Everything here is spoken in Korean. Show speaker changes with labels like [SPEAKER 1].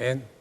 [SPEAKER 1] 아멘.